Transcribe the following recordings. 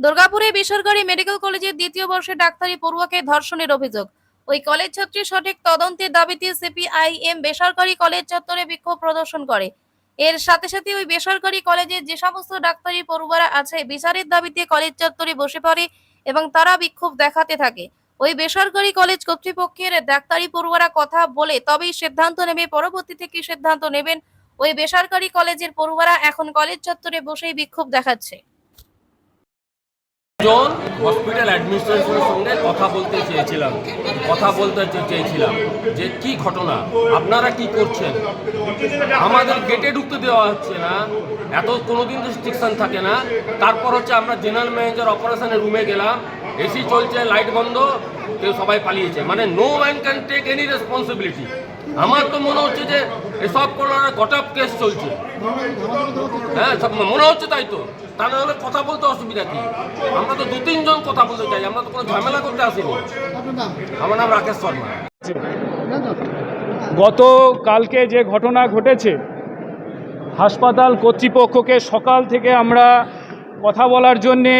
দুর্গাপুরে বেসরকারি মেডিকেল কলেজের দ্বিতীয় বর্ষের ডাক্তারি পড়ুয়াকে ধর্ষণের অভিযোগ। ওই কলেজ ছাত্রীর সঠিক তদন্তের দাবিতে সিপিআইএম বেসরকারি কলেজ চত্বরে বিক্ষোভ প্রদর্শন করে। এর সাথে সাথে ওই বেসরকারি কলেজের যে সমস্ত ডাক্তারি পড়ুয়ারা আছে, বিচারের দাবিতে কলেজ চত্বরে বসে পড়ে এবং তারা বিক্ষোভ দেখাতে থাকে। ওই বেসরকারি কলেজ কর্তৃপক্ষের ডাক্তারি পড়ুয়ারা কথা বলে তবেই সিদ্ধান্ত নেবে পরবর্তীতে কি সিদ্ধান্ত নেবেন। ওই বেসরকারি কলেজের পড়ুয়ারা এখন কলেজ চত্বরে বসেই বিক্ষোভ দেখাচ্ছে। জন হসপিটাল অ্যাডমিনিস্ট্রেশনের সঙ্গে কথা বলতে চেয়েছিলাম। কথা বলতে চেয়েছিলাম যে, কি ঘটনা? আপনারা কি করছেন? আমাদের গেটে ঢুকতে দেওয়া হচ্ছে না। এত, কোনোদিন রেস্ট্রিকশন থাকে না। তারপর হচ্ছে আমরা জেনারেল ম্যানেজার অপারেশনের রুমে গেলাম। এসি চলছে লাইট বন্ধ, কেউ সবাই পালিয়েছে। মানে no man can take any responsibility আমার তো মনে হচ্ছে যে, এসব কোনো গটাপ কেস চলছে। হ্যাঁ মনে হচ্ছে তাই তো? তা না হলে কথা বলতে অসুবিধা কি? আমরা তো দু তিনজন কথা বলতে চাই আমরা তো কোনো ঝামেলা করতে আসিনি। আমার নাম রাকেশ শর্মা। গত কালকে যে ঘটনা ঘটেছে হাসপাতাল কর্তৃপক্ষকে সকাল থেকে আমরা কথা বলার জন্যে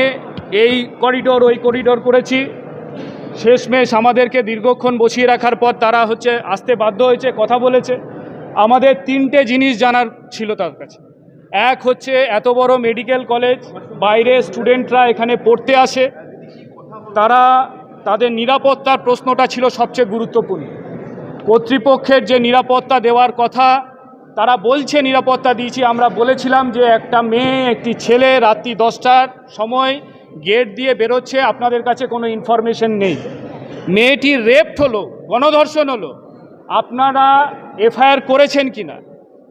এই করিডোর ওই করিডোর করেছি। শেষমেশ আমাদেরকে দীর্ঘক্ষণ বসিয়ে রাখার পর তারা হচ্ছে আসতে বাধ্য হয়েছে কথা বলেছে। আমাদের তিনটে জিনিস জানার ছিল তার কাছে। এক হচ্ছে এত বড় মেডিকেল কলেজ বাইরে স্টুডেন্টরা এখানে পড়তে আসে। তারা তাদের নিরাপত্তার প্রশ্নটা ছিল সবচেয়ে গুরুত্বপূর্ণ। কর্তৃপক্ষের যে নিরাপত্তা দেওয়ার কথা, তারা বলছে নিরাপত্তা দিয়েছি। আমরা বলেছিলাম যে একটা মেয়ে, একটি ছেলে রাত্রি দশটার সময় গেট দিয়ে বেরোচ্ছে, আপনাদের কাছে কোনো ইনফরমেশন নেই। মেয়েটির রেপ্ট হলো, গণধর্ষণ হলো। আপনারা এফআইআর করেছেন কি না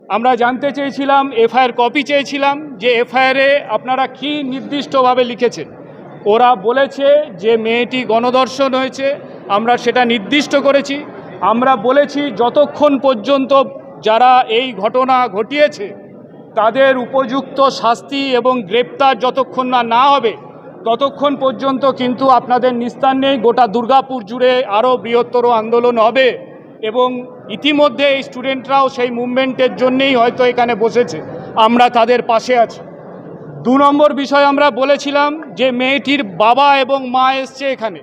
আমরা জানতে চেয়েছিলাম, এফআইআর কপি চেয়েছিলাম যে এফআইআরে আপনারা কি নির্দিষ্টভাবে লিখেছেন। ওরা বলেছে যে মেয়েটি গণধর্ষণ হয়েছে, আমরা সেটা নির্দিষ্ট করেছি। আমরা বলেছি যতক্ষণ পর্যন্ত যারা এই ঘটনা ঘটিয়েছে, তাদের উপযুক্ত শাস্তি এবং গ্রেপ্তার যতক্ষণ না না হবে, ততক্ষণ পর্যন্ত কিন্তু আপনাদের নিস্তার নেই। গোটা দুর্গাপুর জুড়ে আরও বৃহত্তর আন্দোলন হবে। এবং ইতিমধ্যে এই স্টুডেন্টরাও সেই মুভমেন্টের জন্যেই হয়তো এখানে বসেছে। আমরা তাদের পাশে আছি। দু নম্বর বিষয় আমরা বলেছিলাম যে মেয়েটির বাবা এবং মা এসছে এখানে।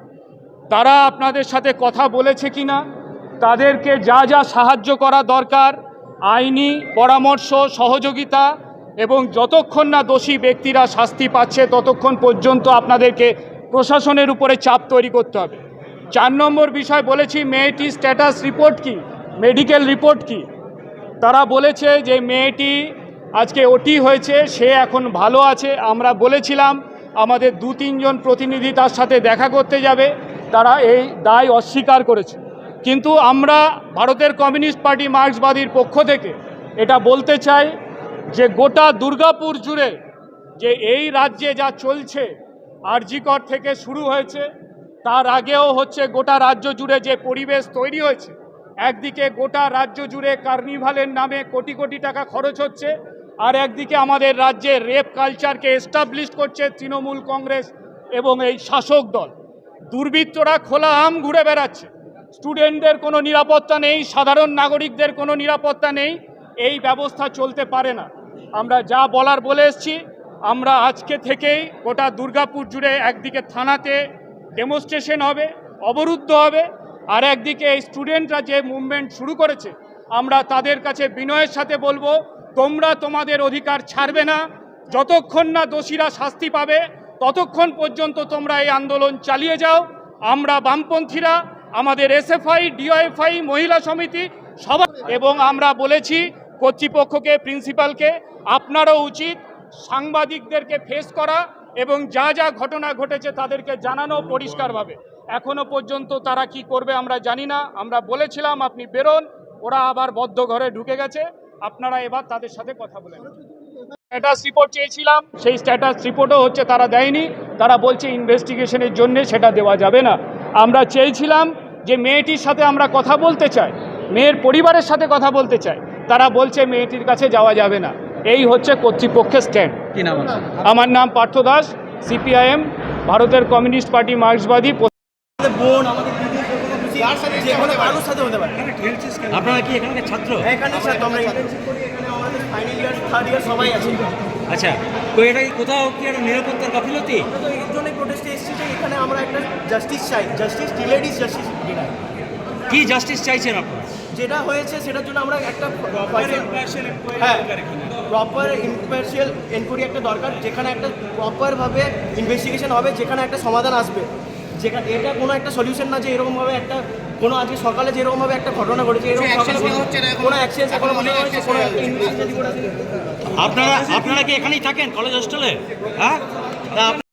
তারা আপনাদের সাথে কথা বলেছে কি না তাদেরকে যা যা সাহায্য করা দরকার, আইনি পরামর্শ, সহযোগিতা এবং যতক্ষণ না দোষী ব্যক্তিরা শাস্তি পাচ্ছে ততক্ষণ পর্যন্ত আপনাদেরকে প্রশাসনের উপরে চাপ তৈরি করতে হবে। চার নম্বর বিষয় বলেছি, মেয়েটির স্ট্যাটাস রিপোর্ট কি? মেডিকেল রিপোর্ট কি? তারা বলেছে যে মেয়েটি আজকে ওটি হয়েছে, সে এখন ভালো আছে। আমরা বলেছিলাম, আমাদের দু তিনজন প্রতিনিধি তার সাথে দেখা করতে যাবে। তারা এই দায় অস্বীকার করেছে। কিন্তু আমরা ভারতের কমিউনিস্ট পার্টি মার্ক্সবাদীর পক্ষ থেকে এটা বলতে চাই যে গোটা দুর্গাপুর জুড়ে যে এই রাজ্যে যা চলছে, আরজিকর থেকে শুরু হয়েছে তার আগেও হচ্ছে গোটা রাজ্য জুড়ে যে পরিবেশ তৈরি হয়েছে, একদিকে গোটা রাজ্য জুড়ে কার্নিভালের নামে কোটি কোটি টাকা খরচ হচ্ছে, আর একদিকে আমাদের রাজ্যে রেপ কালচারকে এস্টাবলিশ করছে তৃণমূল কংগ্রেস এবং এই শাসক দল। দুর্বৃত্তরা খোলা আম ঘুরে বেড়াচ্ছে। স্টুডেন্টদের কোনো নিরাপত্তা নেই, সাধারণ নাগরিকদের কোনো নিরাপত্তা নেই, এই ব্যবস্থা চলতে পারে না। আমরা যা বলার বলে এসছি, আমরা আজকে থেকেই গোটা দুর্গাপুর জুড়ে একদিকে থানাতে ডেমনস্ট্রেশন হবে, অবরুদ্ধ হবে, আর একদিকে এই স্টুডেন্টরা যে মুভমেন্ট শুরু করেছে, আমরা তাদের কাছে বিনয়ের সাথে বলব, তোমরা তোমাদের অধিকার ছাড়বে না, যতক্ষণ না দোষীরা শাস্তি পাবে, ততক্ষণ পর্যন্ত তোমরা এই আন্দোলন চালিয়ে যাও। আমরা বামপন্থীরা, আমাদের এসএফআই ডিওএফআই মহিলা সমিতি সবাই এবং আমরা বলেছি কর্তৃপক্ষকে প্রিন্সিপালকে আপনারও উচিত সাংবাদিকদেরকে ফেস করা এবং যা যা ঘটনা ঘটেছে তাদেরকে জানানো পরিষ্কারভাবে। এখনও পর্যন্ত তারা কি করবে আমরা জানি না। আমরা বলেছিলাম আপনি বেরোন, ওরা আবার বদ্ধ ঘরে ঢুকে গেছে। আপনারা এবার তাদের সাথে কথা বলেন স্ট্যাটাস রিপোর্ট চেয়েছিলাম, সেই স্ট্যাটাস রিপোর্টও হচ্ছে তারা দেয়নি। তারা বলছে ইনভেস্টিগেশনের জন্য সেটা দেওয়া যাবে না। আমরা চেয়েছিলাম যে মেয়েটির সাথে আমরা কথা বলতে চাই, মেয়ের পরিবারের সাথে কথা বলতে চাই। তারা বলছে মেয়েটির কাছে যাওয়া যাবে না। এই হচ্ছে কর্তৃপক্ষের স্ট্যান্ড। কি নাম আমার নাম পার্থ দাস সিপিআইএম ভারতের কমিউনিস্ট পার্টি মার্ক্সবাদী বোন আমাদের আপনারা কি এখানকার ছাত্র? এখানে ছাত্র আমরা আমাদের থার্ড ইয়ার সবাই আছে। আচ্ছা তো এটা কোথাও কি একটা নিরাপত্তার গাফিলতি? তো এর জন্যই প্রোটেস্টে এসেছি যে এখানে আমরা একটা জাস্টিস চাই। জাস্টিস ডিলেড ইজ জাস্টিস কি জাস্টিস চাইছেন আপনারা যেটা হয়েছে সেটার জন্য আমরা একটা হ্যাঁ প্রপার ইম্পার্শিয়াল এনকোয়ারি একটা দরকার যেখানে একটা প্রপারভাবে ইনভেস্টিগেশন হবে যেখানে একটা সমাধান আসবে। যেখানে এটা কোনো একটা সলিউশন না যে এরকমভাবে একটা কোনো আজকে সকালে যেরকমভাবে একটা ঘটনা ঘটেছে এরকম সকালে কোনো অ্যাকশন এখনও মনে কোনো আপনারা আপনারা কি এখানেই থাকেন কলেজ হোস্টেলে হ্যাঁ?